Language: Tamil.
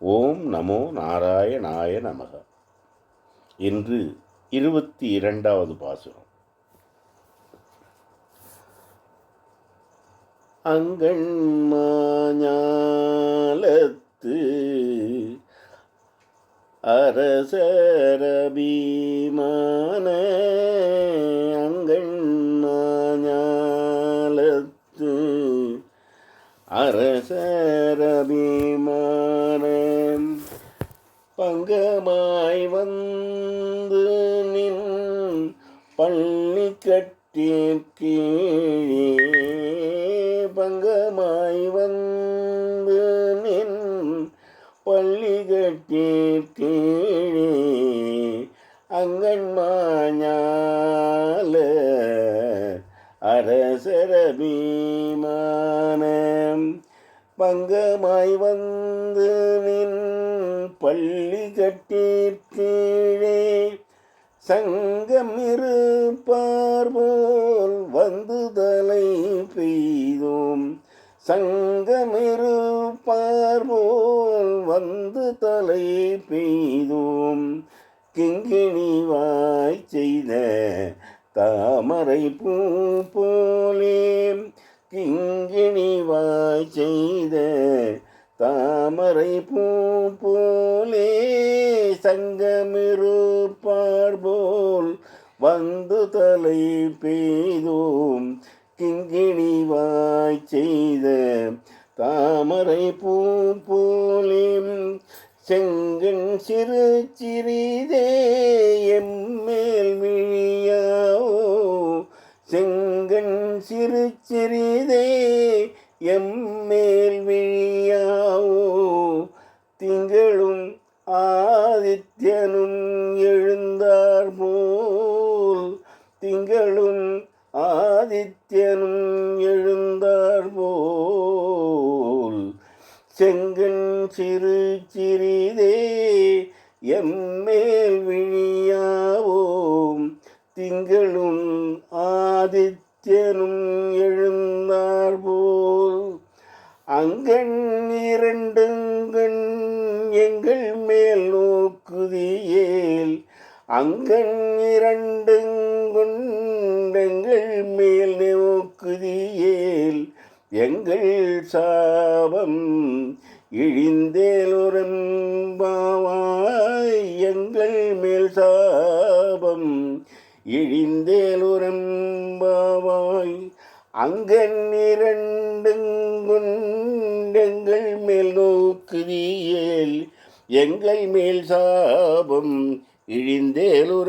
ஓம் நமோ நாராயணாய நமக. இன்று இருபத்தி இரண்டாவது பாசுரம் அங்கண்மாஞாலத்து அரசரபீமான அங்கண்மாஞாலத்து அரசரபீமான பங்கமாய் வந்து நின் பள்ளி கட்டிற்கீழே பங்கமாய் வந்து நின் பள்ளி கட்டிற்கீழே அங்கன்மாஞால அரசரபீமானம் பங்கமாய் வந்து நின் பள்ளி கட்டீர்கீழே சங்கம் இருப்பார் போல் வந்து தலை பெய்தோம். சங்கம் இருப்பார் போல் வந்து தலை பெய்தோம் கிங்கிணிவாய் செய்த தாமரை பூ போலே கிங்கிணி செய்த தாமரை பூ போலே சங்கமிருப்பார் போல் வந்து தலை பெய்தோம். கிங்கிணி செய்த தாமரை பூ போலே செங்கன் சிறு சிறிதே எம்மேல் விழியாவோ. கண் சிறு சிறிதே எம்மேல் விழியாவோ? திங்களும் ஆதித்யனும் எழுந்தார் போல். திங்களும் ஆதித்யனும் எழுந்தார் போல். செங்கன் சிறு சிறிதே எம்மேல் விழி அங்கண் இரண்டுங்கண் எங்கள் மேல் நோக்குதியேல் அங்கண் இரண்டுங்கொண்டெங்கள் மேல் நோக்குதியேல் எங்கள் சாபம் இழிந்தேலுரம்பாவாய் எங்கள் மேல் சாபம் இழிந்தேலுரம்பாவாய் அங்கன் இரண்டுங்கொண்டெங்கள் மேல் நோக்குதியேல் எங்கள் மேல் சாபம் இழிந்தேலுற